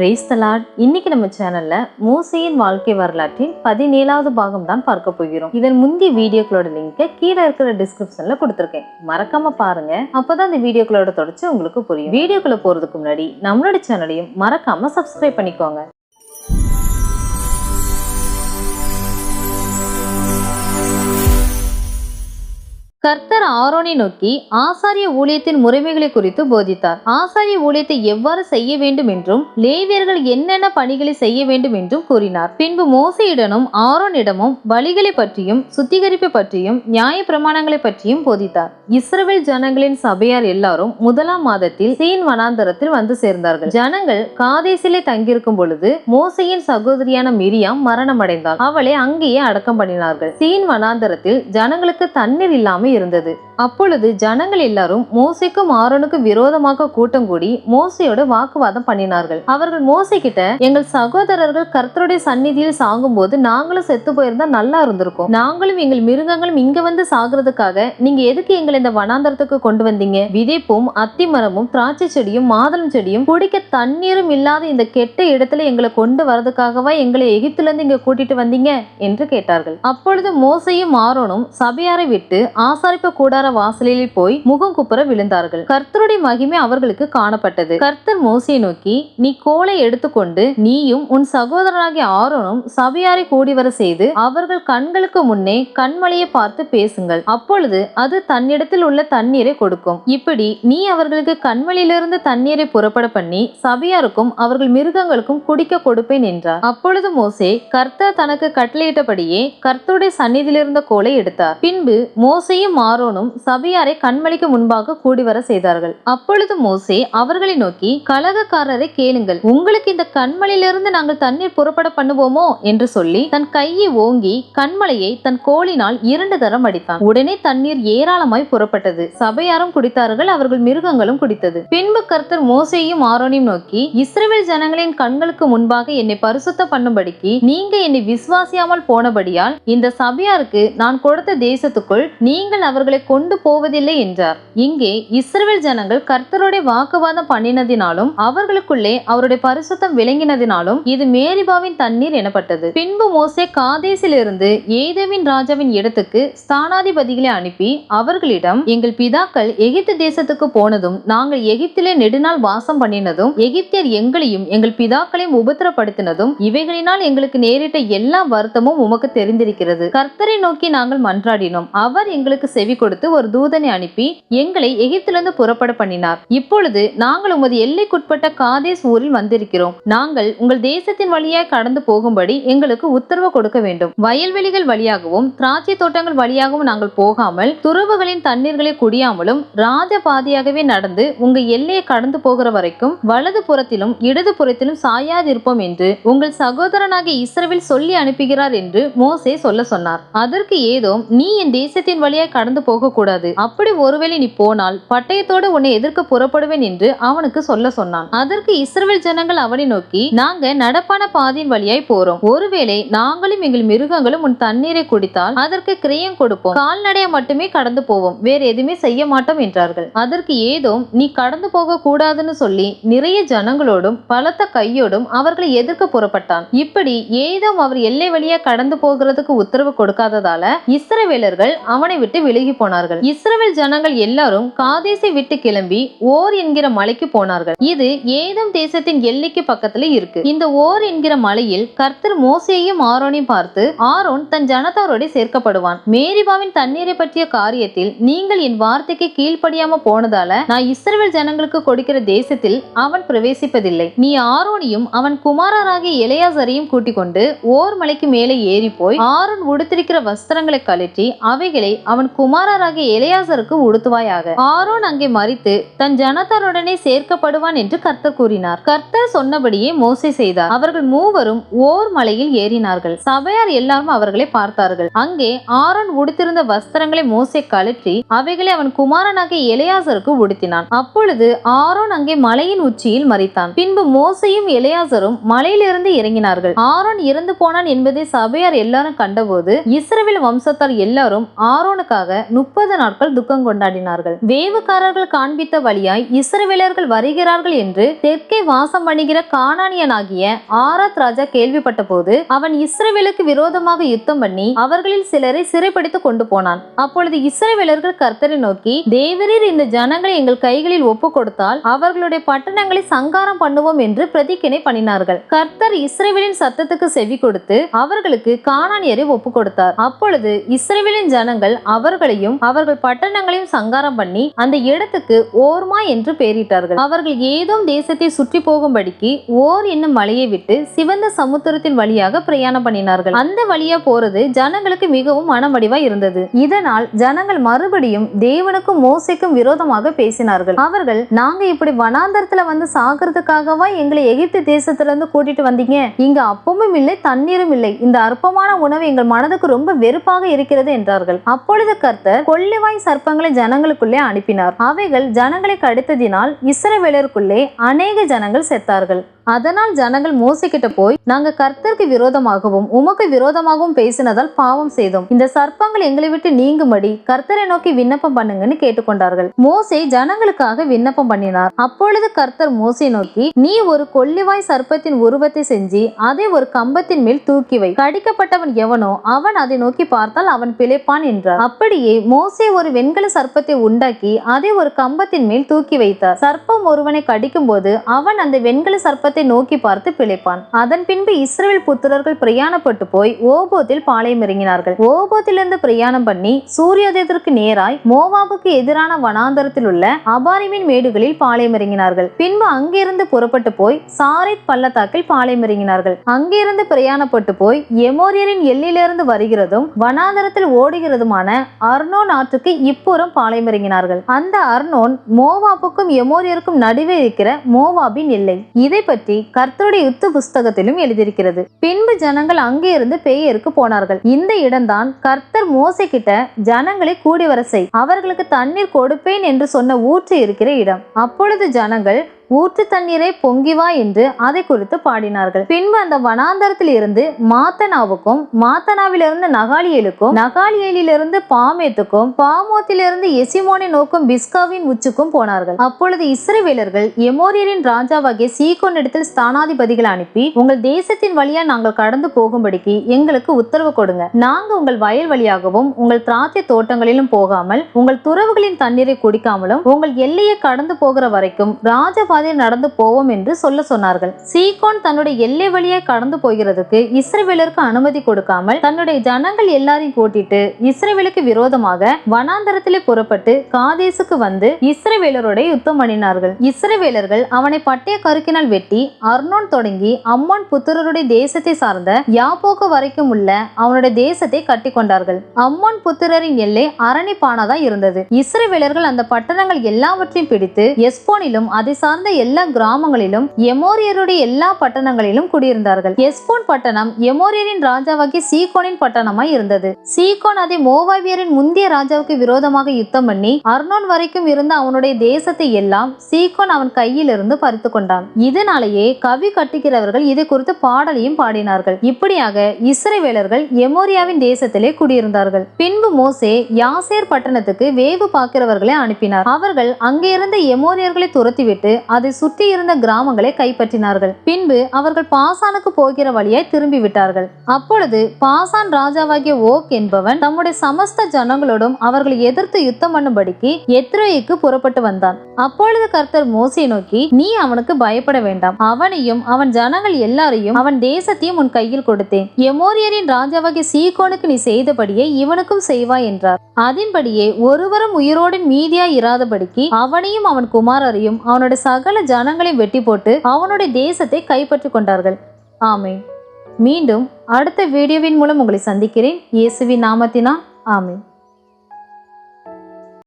Price இன்னைக்கு நம்ம சேனல்ல மூசையின் வாழ்க்கை வரலாற்றின் பதினேழாவது பாகம் தான் பார்க்க போகிறோம். இதன் முந்தைய வீடியோக்களோட லிங்கை கீழே இருக்கிற டிஸ்கிரிப்ஷன்ல கொடுத்துருக்கேன். மறக்காம பாருங்க. அப்பதான் இந்த வீடியோக்களோட தொடர்ச்சி உங்களுக்கு புரியும். வீடியோக்குள்ள போறதுக்கு முன்னாடி நம்மளோட சேனலையும் மறக்காம சப்ஸ்கிரைப் பண்ணிக்கோங்க. கர்த்தர் ஆரோனை நோக்கி ஆசாரிய ஊழியத்தின் முறைமைகளை குறித்து போதித்தார். ஆசாரிய ஊழியத்தை எவ்வாறு செய்ய வேண்டும் என்றும் லேவியர்கள் என்னென்ன பணிகளை செய்ய வேண்டும் என்றும் கூறினார். பின்பு மோசையுடனும் ஆரோனிடமும் வழிகளை பற்றியும் சுத்திகரிப்பு பற்றியும் நியாய பிரமாணங்களை பற்றியும் போதித்தார். இஸ்ரவேல் ஜனங்களின் சபையார் எல்லாரும் முதலாம் மாதத்தில் சீன் வனாந்தரத்தில் வந்து சேர்ந்தார்கள். ஜனங்கள் காதேசிலே தங்கியிருக்கும் பொழுது மோசையின் சகோதரியான மிரியாம் மரணமடைந்தாள். அவளை அங்கேயே அடக்கம் பண்ணினார்கள். சீன் வனாந்தரத்தில் ஜனங்களுக்கு தண்ணீர் இல்லாமல் இருந்தது. அப்பொழுது ஜனங்கள் எல்லாரும் மோசைக்கும் ஆரோனுக்கும் விரோதமாக கூட்டம் கூடி மோசையோட வாக்குவாதம் பண்ணினார்கள். அவர்கள் மோசை கிட்ட எங்கள் சகோதரர்கள் கர்த்தருடைய சந்நிதியில் சாகும்போது நாங்களும் செத்து போயிருந்தா நல்லா இருந்திருக்கும். நாங்களும் எங்கள் மிருகங்களும் இங்க வந்து சாகுறதுக்காக நீங்க எதுக்கு எங்களை இந்த வனாந்தரத்துக்கு கொண்டு வந்தீங்க? விதைப்பும் அத்திமரமும் திராட்சை செடியும் மாதுளம் செடியும் குடிக்க தண்ணீரும் இல்லாத இந்த கெட்ட இடத்துல எங்களை கொண்டு வரதுக்காகவா எங்களை எகிப்துல இருந்து இங்க கூட்டிட்டு வந்தீங்க? என்று கேட்டார்கள். அப்பொழுது மோசையும் ஆரோனும் சபையாரை விட்டு ஆசாரிப்பு கூடார வாசலில் போய் முகம் குப்புற விழுந்தார்கள். கர்த்தருடைய மகிமை அவர்களுக்கு காணப்பட்டது. கர்த்தர் மோசையை நோக்கி நீ கோலை எடுத்துக்கொண்டு நீயும் உன் சகோதரனாகிய ஆரோனும் சபையாரை கூடி வர செய்து அவர்கள் கண்களுக்கு முன்னே கண்மலையை பார்த்து பேசுங்கள். அப்பொழுது அது தன்னிடத்தில் உள்ள தண்ணீரை கொடுக்கும். இப்படி நீ அவர்களுக்கு கண்மலையிலிருந்து தண்ணீரை புறப்பட பண்ணி சபையாருக்கும் அவர்கள் மிருகங்களுக்கும் குடிக்க கொடுப்பேன் என்றார். அப்பொழுது மோசே கர்த்தர் தனக்கு கட்டளையிட்டபடியே கர்த்தருடைய சந்நிதியிலிருந்த கோலை எடுத்தார். பின்பு மோசையும் ஆரோனும் சபையாரை கண்மணிக்கு முன்பாக கூடி வர செய்தார்கள். அப்பொழுது மோசே அவர்களை நோக்கி கலகக்காரரை கேளுங்கள். உங்களுக்கு இந்த கண்மலையிலிருந்து நாங்கள் தண்ணீர் புறப்பட பண்ணுவோமோ? என்று சொல்லி தன் கையை ஓங்கி கண்மலையை தன் கோலினால் இரண்டு தரம் அடித்தான். உடனே தண்ணீர் ஏராளமாய் புறப்பட்டது. சபையாரும் குடித்தார்கள் அவர்கள் மிருகங்களும் குடித்தது. பின்பு கர்த்தர் மோசையும் ஆரோனையும் நோக்கி இஸ்ரேல் ஜனங்களின் கண்களுக்கு முன்பாக என்னை பரிசுத்த பண்ணும்படிக்கு நீங்க என்னை விசுவாசியாமல் போனபடியால் இந்த சபையாருக்கு நான் கொடுத்த தேசத்துக்குள் நீங்கள் அவர்களை கொண்டு போவதில்லை என்றார். இங்கே இஸ்ரவேல் ஜனங்கள் கர்த்தருடைய வாக்குவாதம் பண்ணினதினாலும் அவர்களுக்குள்ளே அவருடைய பரிசுத்தம் விளங்கினதினாலும் இது மேரிபாவின் தண்ணீர் எனப்பட்டது. பின்பு மோசே காதேசிலிருந்து ஏதேவின் ராஜாவின் இடத்துக்கு ஸ்தானாதிபதிகளை அனுப்பி அவர்களிடம் எங்கள் பிதாக்கள் எகிப்து தேசத்துக்கு போனதும் நாங்கள் எகிப்திலே நெடுநாள் வாசம் பண்ணினதும் எகிப்தியர் எங்களையும் எங்கள் பிதாக்களையும் உபத்திரப்படுத்தினதும் இவைகளினால் எங்களுக்கு நேரிட்ட எல்லா வருத்தமும் உமக்கு தெரிந்திருக்கிறது. கர்த்தரை நோக்கி நாங்கள் மன்றாடினோம். அவர் எங்களுக்கு செவி கொடுத்து ஒரு தூதனை அனுப்பி எங்களை எகிப்திலிருந்து புறப்பட பண்ணினார். இப்பொழுது நாங்கள் உமது எல்லைக்குட்பட்ட காதேஸ் ஊரில் வந்திருக்கிறோம். நாங்கள் உங்கள் தேசத்தின் வழியாக கடந்து போகும்படி எங்களுக்கு உத்தரவு கொடுக்க வேண்டும். வயல்வெளிகள் வழியாகவும் திராட்சை தோட்டங்கள் வழியாகவும் நாங்கள் போகாமல் துறவுகளின் தண்ணீர்களை குடியாமலும் ராஜ பாதையாகவே நடந்து உங்க எல்லையை கடந்து போகிற வரைக்கும் வலது புறத்திலும் இடது புறத்திலும் சாயாதிருப்போம் என்று உங்கள் சகோதரனாகிய இஸ்ரவில் சொல்லி அனுப்புகிறார் என்று மோசே சொல்ல சொன்னார். அதற்கு ஏதோ நீ என் தேசத்தின் வழியாக கடந்து போகக்கூடாது. அப்படி ஒருவேளை நீ போனால் பட்டயத்தோடு உன்னை எதிர்க்க புறப்படுவேன் என்று அவனுக்கு சொல்ல சொன்னான். அதற்கு இஸ்ரவேல் ஜனங்கள் அவனை நோக்கி நாங்க நடப்பான பாதையின் வழியாய் போறோம். ஒருவேளை நாங்களும் எங்கள் மிருகங்களும் உன் தண்ணீரை குடித்தால் அதற்கு கிரியம் கொடுப்போம். கால்நடையா மட்டுமே கடந்து போவோம். வேற எதுவுமே செய்ய மாட்டோம் என்றார்கள். அதற்கு ஏதோ நீ கடந்து போக கூடாதுன்னு சொல்லி நிறைய ஜனங்களோடும் பலத்த கையோடும் அவர்களை எதிர்க்க புறப்பட்டான். இப்படி ஏதோ அவர் எல்லை வழியா கடந்து போகிறதுக்கு உத்தரவு கொடுக்காததால இஸ்ரவேலர்கள் அவனை விட்டு விலகி போனார்கள். இஸ்ரவேல் ஜனங்கள் எல்லாரும் காதேசை விட்டு கிளம்பி ஓர் என்கிற மலைக்கு போனார்கள். இது ஏதும் தேசத்தின் எல்லைக்கு பக்கத்துல இருக்கு. இந்த ஓர் என்கிற மலையில் கர்த்தர் மோசையையும் ஆரோனையும் பார்த்து ஆரோன் தன் ஜனத்தாரோட சேர்க்கப்படுவான். மேரிபாவின் தண்ணீரை பற்றிய காரியத்தில் நீங்கள் என் வார்த்தைக்கு கீழ்ப்படியாம போனதால நான் இஸ்ரவேல் ஜனங்களுக்கு கொடுக்கிற தேசத்தில் அவன் பிரவேசிப்பதில்லை. நீ ஆரோனையும் அவன் குமாரராகிய இளையாசரையும் கூட்டிக் கொண்டு ஓர் மலைக்கு மேலே ஏறி போய் ஆரோன் உடுத்திருக்கிற வஸ்திரங்களை கழற்றி அவைகளை அவன் குமாரராகிய இளையாசருக்கு உடுத்துவாயாக. ஆரோன் அங்கே மறித்து தன் ஜனத்தாருடனே சேர்க்கப்படுவான் என்று கர்த்தர் கூறினார். கர்த்தர் சொன்னபடியே மோசை செய்தார். அவர்கள் மூவரும் ஓர் மலையில் ஏறினார்கள். சபையார் எல்லாரும் அவர்களை பார்த்தார்கள். அங்கே ஆரோன் உடுத்திருந்த வஸ்திரங்களை மோசை கழற்றி அவைகளை அவன் குமாரனாகிய இளையாசருக்கு உடுத்தினான். அப்பொழுது ஆரோன் அங்கே மலையின் உச்சியில் மறித்தான் பின்பு மோசையும் இளையாசரும் மலையிலிருந்து இறங்கினார்கள். ஆரோன் இறந்து போனான் என்பதை சபையார் எல்லாரும் கண்டபோது இஸ்ரவேல் வம்சத்தார் எல்லாரும் ஆரோனுக்காக முப்பது நாட்கள் துக்கம் கொண்டாடினார்கள். வேவுக்காரர்கள் காண்பித்த வழியாய் இஸ்ரவேலர்கள் வருகிறார்கள் என்று தெற்கே வாசம் பண்ணுகிற காணானியனாகிய ஆராத் ராஜா கேள்விப்பட்ட போது அவன் இஸ்ரவேலுக்கு விரோதமாக யுத்தம் பண்ணி அவர்களில் சிலரை சிறைப்படுத்தி கொண்டு போனான். அப்பொழுது இஸ்ரவேலர்கள் கர்த்தரை நோக்கி தேவரீர் இந்த ஜனங்களை எங்கள் கைகளில் ஒப்பு கொடுத்தால் அவர்களுடைய பட்டணங்களை சங்காரம் பண்ணுவோம் என்று பிரதிக்கினை பண்ணினார்கள். கர்த்தர் இஸ்ரேவேலின் சத்தத்துக்கு செவி கொடுத்து அவர்களுக்கு காணானியரை ஒப்பு கொடுத்தார். அப்பொழுது இஸ்ரேவேலின் ஜனங்கள் அவர் அவர்களையும் அவர்கள் பட்டணங்களையும் சங்காரம் பண்ணி அந்த இடத்துக்கு ஓர்மா என்று பெயரிட்டார்கள். அவர்கள் ஏதோம் தேசத்தை சுற்றி போகும்படிக்கு ஓர் என்னும் மலையை விட்டு சிவந்த சமுத்திரத்தின் வழியாக பிரயாணம் பண்ணினார்கள். அந்த வழியா போறது ஜனங்களுக்கு மிகவும் மனமடிவா இருந்தது. இதனால் ஜனங்கள் மறுபடியும் தேவனுக்கும் மோசைக்கும் விரோதமாக பேசினார்கள். அவர்கள் நாங்க இப்படி வனாந்தரத்துல வந்து சாகிறதுக்காகவா எங்களை எகிப்து தேசத்துல இருந்து கூட்டிட்டு வந்தீங்க? இங்க அப்பமும் இல்லை தண்ணீரும் இல்லை. இந்த அற்பமான உணவு எங்கள் மனதுக்கு ரொம்ப வெறுப்பாக இருக்கிறது என்றார்கள். அப்பொழுது கர்த்தர் கொள்ளிவாய் சர்ப்பங்களை ஜனங்களுக்குள்ளே அனுப்பினார். அவைகள் ஜனங்களை கடித்ததினால் இஸ்ரவேலருக்குள்ளே அநேக ஜனங்கள் செத்தார்கள். அதனால் ஜனங்கள் மோசிக்கிட்ட போய் நாங்க கர்த்தருக்கு விரோதமாகவும் உமக்கு விரோதமாகவும் பேசினதால் பாவம் செய்தோம். இந்த சர்ப்பங்கள் எங்களை விட்டு நீங்கும்படி கர்த்தரை நோக்கி விண்ணப்பம் பண்ணுங்கன்னு கேட்டுக்கொண்டார்கள். மோசே ஜனங்களுக்காக விண்ணப்பம் பண்ணினார். அப்பொழுது கர்த்தர் மோசை நோக்கி நீ ஒரு கொள்ளிவாய் சர்ப்பத்தின் உருவத்தை செஞ்சு அதை ஒரு கம்பத்தின் மேல் தூக்கி வை. கடிக்கப்பட்டவன் எவனோ அவன் அதை நோக்கி பார்த்தால் அவன் பிழைப்பான் என்றார். அப்படியே மோசே ஒரு வெண்கல சர்ப்பத்தை உண்டாக்கி அதை ஒரு கம்பத்தின் மேல் தூக்கி வைத்தார். சர்ப்பம் ஒருவனை கடிக்கும் போது அவன் அந்த வெண்கல சர்ப்பத்தை நோக்கி பார்த்து பிழைப்பான். அதன் பின்பு இஸ்ரேல் புத்திரர்கள் பிரயாணப்பட்டு போய் ஓபோத்தில் பாளையம் இறங்கினார்கள். ஓபோத்திலிருந்து பிரயாணம் பண்ணி சூரியோதயத்திற்கு நேராய் மோவாபுக்கு எதிரான வனாந்தரத்தில் உள்ள அபாரிமின் மேடுகளில் பாளையம் இறங்கினார்கள். பின்பு அங்கிருந்து புறப்பட்டு போய் சாரித் பள்ளத்தாக்கில் பாளையம் இறங்கினார்கள். அங்கிருந்து பிரயாணப்பட்டு போய் எமோரியரின் எல்லிலிருந்து வருகிறதும் வனாந்தரத்தில் ஓடுகிறதுமான அர்னோன் ஆற்றுக்கு இப்புறம் பாளையம் இறங்கினார்கள். அந்த அர்னோன் மோவாப்புக்கும் எமோரியருக்கும் நடுவே இருக்கிற மோவாபின் எல்லை. இதை பற்றி கர்த்தருடைய யுத்த புஸ்தகத்திலும் எழுதியிருக்கிறது. பின்பு ஜனங்கள் அங்கே இருந்து பேயருக்கு போனார்கள். இந்த இடம்தான் கர்த்தர் மோசை கிட்ட ஜனங்களை கூடி வர செய். அவர்களுக்கு தண்ணீர் கொடுப்பேன் என்று சொன்ன ஊற்று இருக்கிற இடம். அப்பொழுது ஜனங்கள் ஊற்று தண்ணீரை பொங்கி வா என்று அதை குறித்து பாடினார்கள். பின்பு அந்த வனாந்தரத்தில் இருந்து மாத்தனாவுக்கும் மாத்தனாவிலிருந்து நகாலியலுக்கும் நகாலியலிலிருந்து பாமேத்துக்கும் பாமோத்திலிருந்து எசிமோனை நோக்கும் பிஸ்காவின் உச்சுக்கும் போனார்கள். அப்பொழுது இஸ்ரேவேலர்கள் எமோரியரின் ராஜாவாகிய சீகோன் இடத்தில் ஸ்தானாதிபதிகள் அனுப்பி உங்கள் தேசத்தின் வழியா நாங்கள் கடந்து போகும்படிக்கு எங்களுக்கு உத்தரவு கொடுங்க. நாங்க உங்கள் வயல் வழியாகவும் உங்கள் திராட்சை தோட்டங்களிலும் போகாமல் உங்கள் துறவுகளின் தண்ணீரை குடிக்காமலும் உங்கள் எல்லையை கடந்து போகிற வரைக்கும் மாதிரி நடந்து போவோம் என்று சொல்ல சொன்னார்கள். சீகோன் தன்னுடைய எல்லை வழியை கடந்து போகிறதுக்கு இஸ்ரேவேலருக்கு அனுமதி கொடுக்காமல் தன்னுடைய ஜனங்கள் எல்லாரையும் கூட்டிட்டு இஸ்ரேவேலுக்கு விரோதமாக வனாந்தரத்திலே புறப்பட்டு காதேசுக்கு வந்து இஸ்ரவேலரோட யுத்தம் பண்ணினார்கள். இஸ்ரேவேலர்கள் அவனை பட்டய கருக்கினால் வெட்டி அர்னோன் தொடங்கி அம்மோன் புத்திரருடைய தேசத்தை சார்ந்த யாப்போக்கு வரைக்கும் உள்ள அவனுடைய தேசத்தை கட்டி கொண்டார்கள். அம்மோன் புத்திரரின் எல்லை அரணிப்பானதா இருந்தது. இஸ்ரேவேலர்கள் அந்த பட்டணங்கள் எல்லாவற்றையும் பிடித்து எஸ்போனிலும் அதை சார்ந்த எல்லா கிராமங்களிலும் எமோரியருடைய எல்லா பட்டணங்களிலும் குடியிருந்தார்கள். எஸ்போன் பட்டணம் எமோரியரின் ராஜாவாகிய சீகோனின் பட்டணமாய் இருந்தது. சீகோன் அதை மோவாவியரின் முந்தைய ராஜாவுக்கு விரோதமாக யுத்தம் பண்ணி அர்னோன் வரைக்கும் இருந்த அவனுடைய தேசத்தை எல்லாம் சீகோன் அவன் கையிலிருந்து பறித்து கொண்டான். இதனாலேயே கவி கட்டுகிறவர்கள் இதை குறித்து பாடலையும் பாடினார்கள். இப்படியாக இஸ்ரேவேலர்கள் எமோரியாவின் தேசத்திலே குடியிருந்தார்கள். பின்பு மோசே யாசேர் பட்டணத்துக்கு வேவு பார்க்கிறவர்களை அனுப்பினார். அவர்கள் அங்கே இருந்த எமோரியர்களை துரத்திவிட்டு அதை சுற்றி இருந்த கிராமங்களை கைப்பற்றினார்கள். பின்பு அவர்கள் பாசானுக்கு போகிற வழியாய் திரும்பி விட்டார்கள் அப்பொழுது பாசான் ராஜாவாகிய ஓக் என்பவன் தம்முடைய சமஸ்த ஜனங்களோடும் அவர்களை எதிர்த்து யுத்தம் பண்ணும்படிக்கு எத்ரோய்க்கு புறப்பட்டு வந்தான். அப்பொழுது கர்த்தர் மோசை நோக்கி நீ அவனுக்கு பயப்பட வேண்டாம். அவனையும் அவன் ஜனங்கள் எல்லாரையும் அவன் தேசத்தையும் உன் கையில் கொடுத்தேன். எமோரியரின் ராஜாவாகிய சீகோனுக்கு நீ செய்தபடியே இவனுக்கும் செய்வாய் என்றார். அதன்படியே ஒருவரும் உயிரோடு மீதியாய் இராதபடிக்கு அவனையும் அவன் குமாரரையும் அவனுடைய சக சகல ஜனங்களையும் வெட்டி போட்டு அவனுடைய தேசத்தை கைப்பற்றிக் கொண்டார்கள். ஆமென். மீண்டும் அடுத்த வீடியோவின் மூலம் உங்களை சந்திக்கிறேன். இயேசுவின் நாமத்தினால். ஆமேன்.